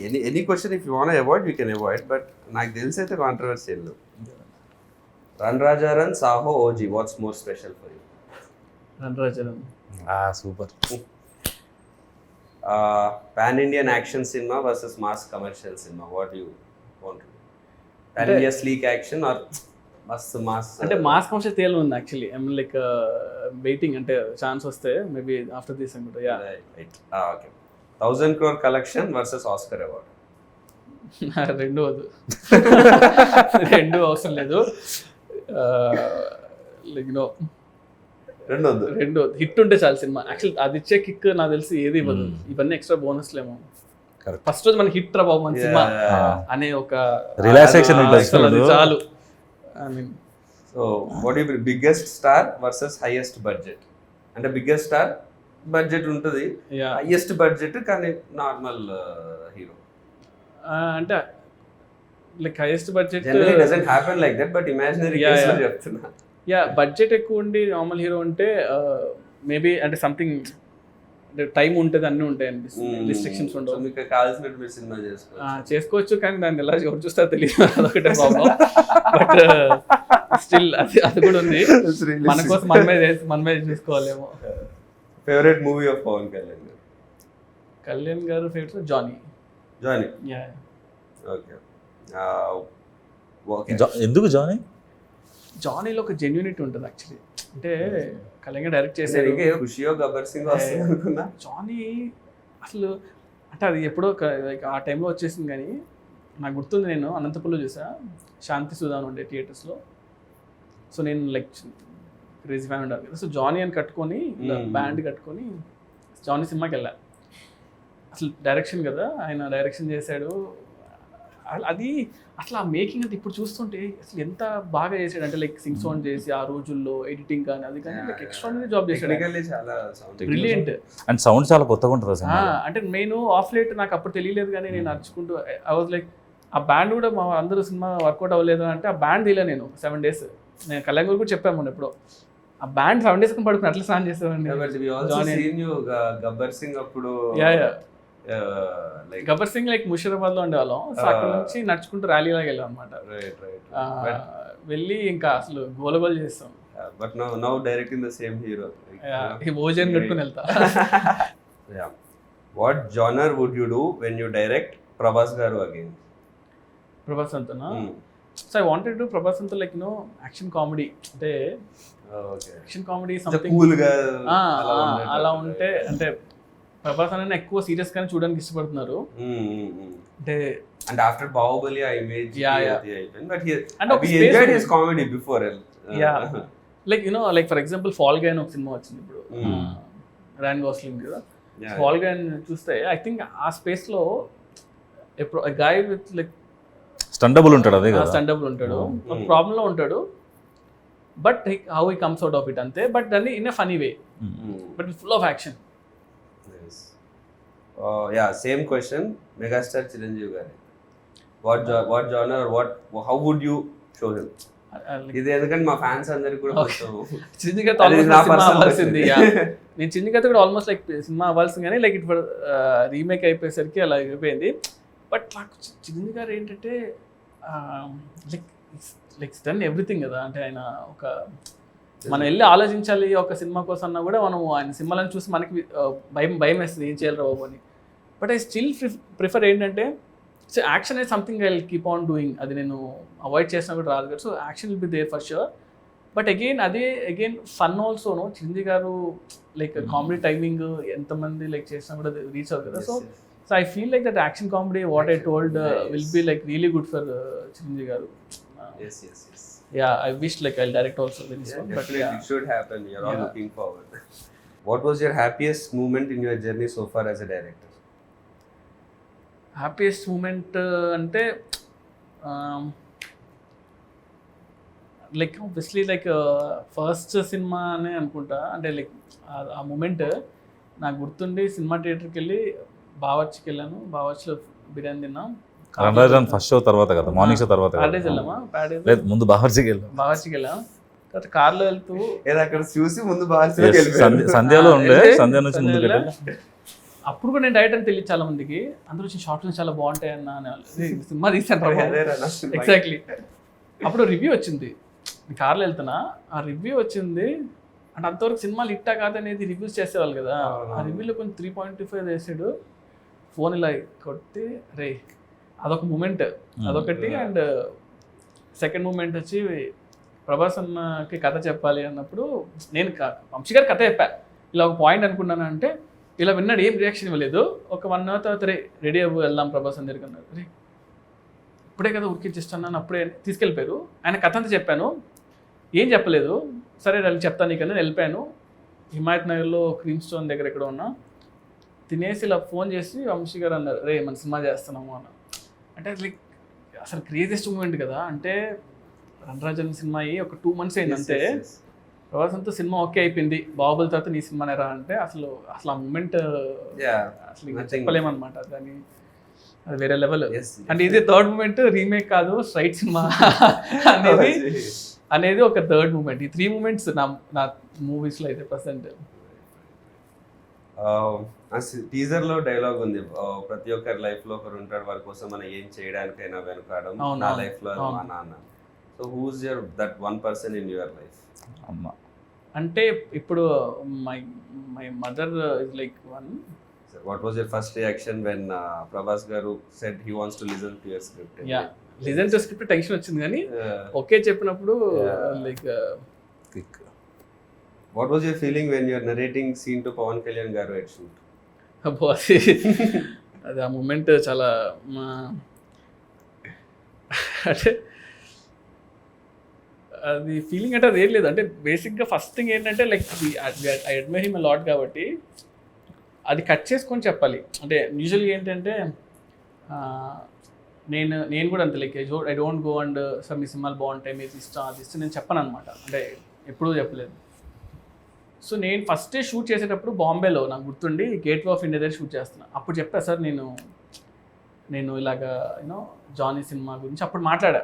Any any question if you want avoid you can avoid but నాకు తెలిసి అయితే controversy run Raja run Saaho OG what's more special for you రంధ్రాచలం super. Pan Indian action cinema versus mass commercial cinema what you want pan India sleek action or మస్త్ mass అంటే mass commercial తేలు ఉంది actually I mean like waiting అంటే chance వస్తే maybe after this అనుకుంటా yeah okay thousand crore collection versus Oscar award రెండు వద్దు. రెండు అవసరం లేదు. లైక్ నో రెండు వద్దు. రెండు హిట్ ఉంటే చాలు సినిమా. యాక్చువల్ అది ఇచ్చే కిక్ నాకు తెలిసి ఏది ఇవ్వదు. ఇవన్నీ ఎక్స్ట్రా బోనస్లేమో Correct. ఫస్ట్ రోజు మనకి హిట్ రా బాబు మన సినిమా. అనే ఒక రిలాక్సేషన్. చాలు. I mean so what you biggest star versus highest budget అంటే బిగ్గెస్ట్ స్టార్ బడ్జెట్ ఉంటుంది. హైయెస్ట్ బడ్జెట్ కానీ నార్మల్ హీరో అంటే like highest budget doesn't happen like that but imaginary. చెప్తున్నా. యా బడ్జెట్ ఎక్కువ ఉండి నార్మల్ హీరో ఉంటే maybe అంటే something time ఉంటుంది అన్నీ ఉంటాయి అనిపిస్తుంది. రిస్ట్రిక్షన్స్ ఉండవు. మీకు కావాల్సినట్టు మీరు సినిమా ఆ, చేసుకోవచ్చు చేసుకోవచ్చు కానీ దాన్ని ఎలా ఎవరు చూస్తారో తెలియదు. అదొకటే ప్రాబ్లం బట్ స్టిల్ అది అది కూడా ఉంది. మన కోసం మనమే చేసి మనమే చూసుకోవాలేమో. Favourite movie of Pawan Kalyan garu? Kalyan garu favourite Johnny Johnny yeah okay okay జా- ఎందుకు జానీ జానీలో ఒక జెన్యూనిటీ ఉంటుంది యాక్చువల్లీ అంటే కళ్యాణ్ గారు డైరెక్ట్ చేశారు. ఖుషియో గబ్బర్ సింగ్ వస్తుంది అనుకున్నా. జానీ అసలు అంటే అది ఎప్పుడో ఆ టైంలో వచ్చేసింది కానీ నాకు గుర్తుంది నేను అనంతపురంలో చూసా. శాంతి సుధా అని ఉండే థియేటర్స్లో సో నేను లైక్ క్రేజీ ఫ్యాన్ ఉండాలి కదా. సో జానీ అని కట్టుకొని Hmm. బ్యాండ్ కట్టుకొని జానీ సినిమాకి వెళ్ళా. అసలు డైరెక్షన్ కదా ఆయన డైరెక్షన్ చేశాడు. అది అసలు ఆ మేకింగ్ అంటే ఇప్పుడు చూస్తుంటే అసలు ఎంత బాగా చేశాడు అంటే లైక్ సింగ్ సౌండ్ చేసి ఆ రోజుల్లో ఎడిటింగ్ కానీ అది కానీ లైక్ జాబ్ చేశాడు. బ్రిలియంట్ అండ్ సౌండ్ చాలా కొత్తగా ఉంటుంది అంటే నేను ఆఫ్ లైట్ నాకు అప్పుడు తెలియలేదు కానీ నేను నడుచుకుంటూ ఐ వాజ్ లైక్ ఆ బ్యాండ్ కూడా మా అందరూ సినిమా వర్కౌట్ అవ్వలేదు అంటే ఆ బ్యాండ్ తీయలే నేను సెవెన్ డేస్. నేను కళ్యాణ్ గారు కూడా చెప్పాను మొన్న ఎప్పుడో. ఆ బ్యాండ్ సెవెన్ డేస్ పడుకుని అట్లా స్నాన్ చేసేవాడిని. గబ్బర్ సింగ్ అప్పుడు yeah yeah like Gabbar Singh like ముషీరాబాద్లో ఉండేవాళ్ళం సో అక్కడ నుంచి నడుచుకుంటూ ర్యాలీ లాగా వెళ్ళాం అనమాట రైట్ రైట్ వెళ్ళి ఇంకా అసలు గోలగోలు చేస్తాం. But now now directing the same hero ఈ భోజనం కట్టుకుని వెళ్తా. Yeah what genre would you do when you direct Prabhas garu again Prabhas అంతనా. So I wanted to Prabhas అంతా లైక్ నో యాక్షన్ కామెడీ అంటే ఓకే యాక్షన్ కామెడీ సంథింగ్. అలా ఉంటే అంటే ప్రభాస్ అనే ఎక్కువ సీరియస్ గానే చూడడానికి ఇష్టపడుతున్నారు. అంటే space enjoyed ఉంది. his comedy before Yeah. Like you know like for example Fall Guy అని ఒక సినిమా వచ్చింది ఇప్పుడు Hmm. ర్యాన్ గోస్లింగ్ కదా Yeah, ఫాల్గా చూస్తే ఐ థింక్ ఆ స్పేస్లో ఎప్పుడు గాయ విత్ లైక్ స్టండబుల్ ఉంటాడు అదే కదా స్టాండబుల్ ఉంటాడు Hmm. ఒక ప్రాబ్లం లో ఉంటాడు but how he comes out of it అంతే బట్ దాన్ని in a funny way. But full of action. Uh, yeah, same question. Megastar Chiranjeev గారి. What what genre what how would you show him ఇది ఎందుకంటే మా fans అందరికి కూడా cinema personal అవ్వాల్సింది. నేను చిన్నగా కూడా ఆల్మోస్ట్ లైక్ సినిమా అవ్వాల్సింది కానీ లైక్ ఇప్పుడు రీమేక్ అయిపోయేసరికి అలా అయిపోయింది. బట్ నాకు చిరంజీవి గారు ఏంటంటే లైక్ లైక్ డన్ ఎవ్రీథింగ్ కదా. అంటే ఆయన ఒక మనం వెళ్ళి ఆలోచించాలి ఒక సినిమా కోసం అన్నా కూడా మనం ఆయన సినిమాలను చూసి మనకి ఆ, భయం భయం వేస్తుంది ఏం చేయాలి బాబు అని. బట్ ఐ స్టిల్ ప్రిఫర్ ఏంటంటే సో యాక్షన్ అనేది something I keep on doing అది నేను అవాయిడ్ చేసినా కూడా రాదు కదా. So action will be there for sure but again అదే again fun ఆల్సోను Chiranjeevi garu like comedy timing ఎంతమంది లైక్ చేసినా కూడా రీచ్ అవుతుంది కదా. So so I feel like that action comedy what I told will be like really good for Chiranjeevi garu. Yeah I wish like I direct also one but Definitely, it should happen. You're all Yeah. looking forward. What was your happiest moment in your journey happiest moment అంటే um, like obviously like first cinema అనే అనుకుంటా. అంటే like ఆ moment నాకు గుర్తుండి cinema థియేటర్కి వెళ్ళి బావర్చికి వెళ్ళాను. బావర్చిలో బిర్యానీ తిన్నాం. రణరాజన్ ఫస్ట్ షో తర్వాత కదా? మార్నింగ్ షో తర్వాత ప్యాడేజ్ వెళ్ళామా? ప్యాడేజ్ లేదు ముందు బావర్చికి వెళ్ళాం. బావర్చికి వెళ్ళాం. తర్వాత కార్లో వెళ్తూ ఏదో అక్కడ చూసి ముందు సంధ్య- సంధ్యలో ఉండే సంధ్య నుంచి ముందుకు. వెళ్ళి. అప్పుడు కూడా నేను డైరెక్ట్ అని తెలియదు చాలా మందికి. అందరూ వచ్చి షార్ట్ ఫిల్మ్స్ చాలా బాగుంటాయి అన్న అనేవాళ్ళు. "ఏ, ఇది సినిమా తీసాను ఎగ్జాక్ట్లీ అప్పుడు రివ్యూ వచ్చింది. కార్లో వెళ్తున్నా. ఆ రివ్యూ వచ్చింది. అంటే అంతవరకు సినిమాలు ఇట్టా కాదనేది రివ్యూస్ చేసేవాళ్ళు కదా. ఆ. రివ్యూలో కొంచెం త్రీ పాయింట్ టూ ఫైవ్ వేసాడు. ఫోన్ ఇలా కొట్టి రే అదొక మూమెంట్ అదొకటి అండ్ సెకండ్ మూమెంట్ వచ్చి ప్రభాస్ అన్నకి కథ చెప్పాలి అన్నప్పుడు నేను వంశీ గారి కథ చెప్పా. ఇలా ఒక పాయింట్ అనుకున్నాను అంటే ఇలా విన్నాడు ఏం రియాక్షన్ ఇవ్వలేదు. ఒక వన్ అవర్ తర్వాత రే రెడీ అవ్వు వెళ్దాం ప్రభాస్ అని అన్నారు రే ఇప్పుడే కదా ఉరికిచ్చిస్తున్నాను అప్పుడే తీసుకెళ్ళిపోయారు. ఆయన కథ అంతా చెప్పాను. ఏం చెప్పలేదు. సరే నేను చెప్తాను నీకన్నా వెళ్ళిపోయాను. హిమాయత్ నగర్లో క్రీమ్ స్టోన్ దగ్గర ఎక్కడ ఉన్నా. తినేసి ఇలా ఫోన్ చేసి వంశీ గారు అన్నారు రే మన సినిమా చేస్తున్నాము అన్న. అంటే లైక్ అసలు క్రేజియస్ట్ మూమెంట్ కదా. అంటే రణరాజన్ సినిమా అయ్యి ఒక టూ మంత్స్ అయింది అంతే. ప్రభాస్ అంతా సినిమా ఓకే అయిపోయింది. బాహుబలి తర్వాత నీ సినిమానే రా అంటే అసలు అసలు ఆ మూమెంట్ అసలు. చెప్పలేమన్నమాట. దాన్ని అది వేరే లెవెల్ అంటే ఇది థర్డ్ మూమెంట్ రీమేక్ కాదు స్ట్రైట్ సినిమా అనేది అనేది ఒక థర్డ్ మూమెంట్ ఈ త్రీ మూమెంట్స్ నా నా మూవీస్లో అయితే ప్రజెంట్ టీజర్లో డైలాగ్ ఉంది. ఆ, ప్రతి ఒక్కరి లైఫ్లో ఒకరు ఉంటాడు వారి కోసం మనం ఏం చేయడానికైనా వెనకాడం. అవును, నా లైఫ్లో మా. నాన్న. So who's your that one person in your life అమ్మ. అంటే ఇప్పుడు my my mother is like one what was your first reaction when Prabhas garu said he wants to listen to your script yeah listen to script tension వచ్చింది కానీ okay చెప్పినప్పుడు. Like kick what was your feeling when you're narrating scene to Pawan Kalyan garu at shoot అబ్బో అది అది ఆ moment చాలా అంటే అది ఫీలింగ్ అంటే అది ఏం లేదు. అంటే బేసిక్గా ఫస్ట్ థింగ్ ఏంటంటే like I admire him lot కాబట్టి అది కట్ చేసుకొని చెప్పాలి. అంటే యూజువల్గా ఏంటంటే నేను నేను కూడా అంత. Like I don't go and sir మీ సినిమాలు బాగుంటాయి మీరు ఇష్టం అది ఇష్టం నేను చెప్పను అనమాట అంటే ఎప్పుడూ చెప్పలేదు. సో నేను ఫస్ట్ షూట్ చేసేటప్పుడు బాంబేలో నాకు గుర్తుండి గేట్ ఆఫ్ ఇండియా దగ్గర షూట్ చేస్తున్నా. అప్పుడు చెప్పా సార్ నేను నేను ఇలాగా యూనో జానీ సినిమా గురించి అప్పుడు మాట్లాడా.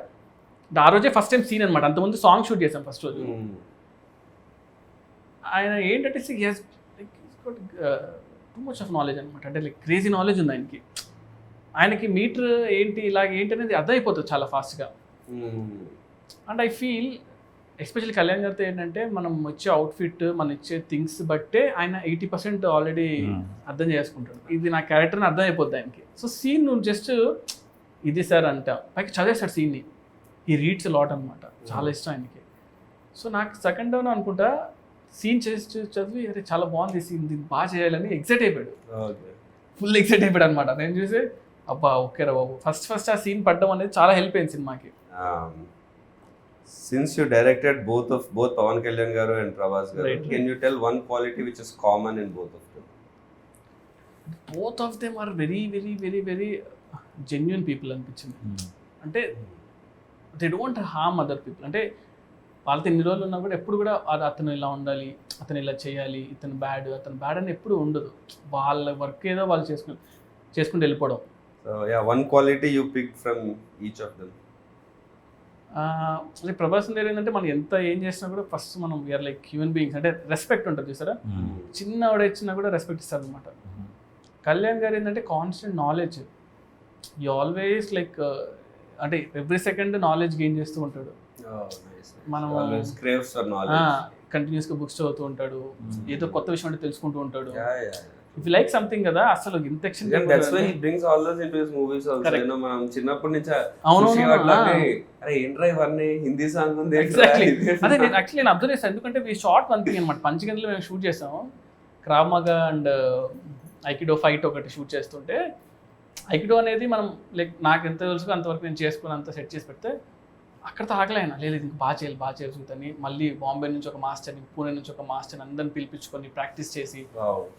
ఆ రోజే ఫస్ట్ టైం సీన్ అనమాట అంతకుముందు సాంగ్ షూట్ చేశాం ఫస్ట్ రోజు. ఆయన ఏంటంటే టూ మచ్ ఆఫ్ నాలెడ్జ్ అనమాట అంటే లైక్ క్రేజీ నాలెడ్జ్ ఉంది ఆయనకి. ఆయనకి మీటర్ ఏంటి ఇలాగ ఏంటి అనేది అర్థమైపోతుంది చాలా ఫాస్ట్గా and I feel especially Kalyan గారితో ఏంటంటే మనం వచ్చే అవుట్ఫిట్ మనం ఇచ్చే థింగ్స్ బట్టే ఆయన ఎయిటీ పర్సెంట్ ఆల్రెడీ. అర్థం చేసుకుంటాడు. ఇది నా క్యారెక్టర్ని అర్థం అయిపోద్ది ఆయనకి. సో సీన్ నువ్వు జస్ట్ ఇది సార్ అంట. పైకి చదివేస్తాడు సీన్ని ఈ రీడ్స్ లాట్ అనమాట చాలా ఇష్టం ఆయనకి. సో నాకు సెకండ్ డౌన్ అనుకుంటా సీన్ చేసి చదివి అరే చాలా బాగుంది సీన్ దీన్ని బాగా చేయాలని ఎక్సైట్ అయిపోయాడు. ఫుల్ ఎక్సైట్ అయిపోయాడు అనమాట నేను చూసి అబ్బా ఓకే రా బాబు. ఫస్ట్ ఫస్ట్ ఆ సీన్ పడ్డం అనేది చాలా హెల్ప్ అయింది సినిమాకి. Since you directed both of both Pawan Kalyan garu and Prabhas garu can you tell one quality which is common in both of them both of them are very very very very genuine people అనిపించింది. అంటే they don't harm other people అంటే వాళ్ళతో ఎన్ని రోజులు ఉన్నా కూడా ఎప్పుడు కూడా "అది అతను ఇలా ఉండాలి అతను ఇలా చేయాలి ఇతను బ్యాడ్ అతను బ్యాడ్ అని ఎప్పుడు ఉండదు. వాళ్ళ వర్క్ ఏదో వాళ్ళు చేసుకుని చేసుకుంటూ వెళ్ళిపోవడం. So yeah one quality you pick from each of them అంటే ప్రభాస్ దగ్గర ఏంటంటే మనం ఎంత ఏం చేసినా కూడా ఫస్ట్ మనం వీఆర్ లైక్ హ్యూమన్ బీయింగ్స్ అంటే రెస్పెక్ట్ ఉంటుంది చూసారా? చిన్న ఆవిడ ఇచ్చినా కూడా రెస్పెక్ట్ ఇస్తారు అనమాట కళ్యాణ్ గారు ఏంటంటే కాన్స్టెంట్ నాలెడ్జ్ ఈ ఆల్వేస్ లైక్ అంటే ఎవ్రీ సెకండ్ నాలెడ్జ్ గెయిన్ చేస్తూ ఉంటాడు. మనం- క్రేవ్స్ ఫర్ నాలెడ్జ్ కంటిన్యూస్గా బుక్స్ చదువుతూ ఉంటాడు. Hmm. ఏదో కొత్త విషయం అంటే తెలుసుకుంటూ ఉంటాడు. ఇఫ్ లైక్ సంథింగ్ కదా అసలు ఇంత action that's why he brings all those into his movies also మనం చిన్నప్పటి నుంచి అట్లానే, ఆ. అరే ఏంట్రా ఇవన్నీ? హిందీ సాంగ్ ఉంది ఎగ్జాక్ట్లీ? అదే నేను యాక్చువల్లీ నేను అబ్జర్వ్ చేస్తాను ఎందుకంటే ఈ షార్ట్ వన్ థింగ్ అనమాట పంచగంటలో మేము షూట్ చేసాం. Krav maga and aikido fight ఒకటి షూట్ చేస్తుంటే ఐకిడో అనేది మనం లైక్ నాకు ఎంత తెలుసు అంతవరకు నేను చేసుకుని అంత సెట్ చేసి పెడితే అక్కడతో ఆగలేను లేదు ఇంక బాగా చేయాలి బాగా చేసుకుందని మళ్ళీ బాంబే నుంచి ఒక మాస్టర్ని పూణే నుంచి ఒక మాస్టర్ని అందరిని పిలిపించుకొని ప్రాక్టీస్ చేసి.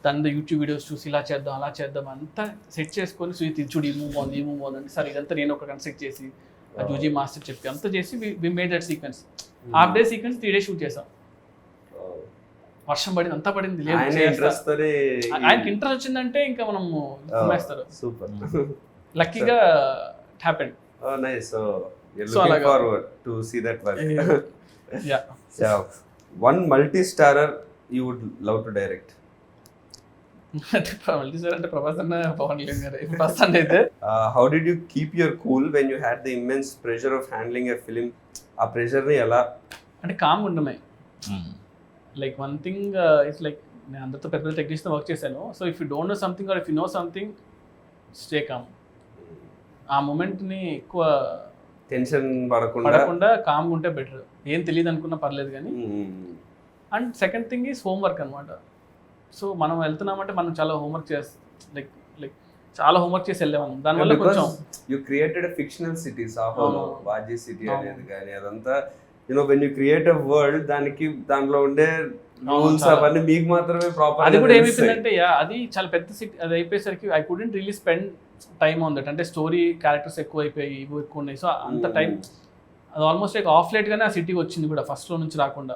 దాని యూట్యూబ్ వీడియోస్ చూసి ఇలా చేద్దాం అలా చేద్దాం అంతా సెట్ చేసుకొని సో ఇది చూడు ఈ మూవ్ బాగుంది ఈ మూవ్ బాగుంది అంటే సరే ఇదంతా నేను ఒక కన్స్ట్రక్ట్ చేసి ఆ జూజీ మాస్టర్ చెప్పి అంతా చేసి we made that sequence half day sequence three days shoot చేసాం. వర్షం పడింది అంతా పడింది లేదు ఆయనకి ఇంట్రెస్ట్ వచ్చిందంటే ఇంకా మనం సూపర్ లక్కీగా happen nice. Forward to see that work yeah one multi starrer you would love to direct అంటే మళ్ళీ సార్ అంటే ప్రభాస్ అన్న పవన్ కళ్యాణ్ గారు. ప్రస్తుతం అయితే. How did you keep your cool when you had the immense pressure of handling a film ఆ ప్రెషర్ని ఎలా అంటే కామ్ ఉండమే. Hmm. Like one thing it's like నేను అందరితో పెద్ద పెద్ద టెక్నీషియన్ వర్క్ చేశాను so if you don't know something or if you know something stay calm ఆ మూమెంట్ని ఎక్కువ టెన్షన్ పడకుండా పడకుండా కామ్గా ఉంటే బెటర్ ఏం తెలియదు అనుకున్నా పర్లేదు కానీ. And second thing is homework అనమాట సో మనం వెళ్తున్నామంటే మనం చాలా హోంవర్క్ చేస్తాం లైక్ లైక్ చాలా హోంవర్క్ చేసి వెళ్ళేవాళ్ళం దానివల్ల కొంచెం యూ క్రియేటెడ్ ఫిక్షనల్ సిటీ అవును. బాజీ సిటీ. అనేది కానీ అదంతా you know when you create a world దానికి దాంట్లో ఉండే రూల్స్. అవన్నీ మీకు మాత్రమే ప్రాపర్ అది కూడా ఏమైపోయిందంటే అది చాలా పెద్ద సిటీ అది అయిపోయేసరికి I couldn't really spend time on that అంటే స్టోరీ క్యారెక్టర్స్ ఎక్కువ అయిపోయి ఇవి ఎక్కువ ఉన్నాయి. సో అంత టైం అది ఆల్మోస్ట్ లైక్ ఆఫ్ లైట్ గానే ఆ సిటీకి వచ్చింది కూడా ఫస్ట్లో నుంచి రాకుండా.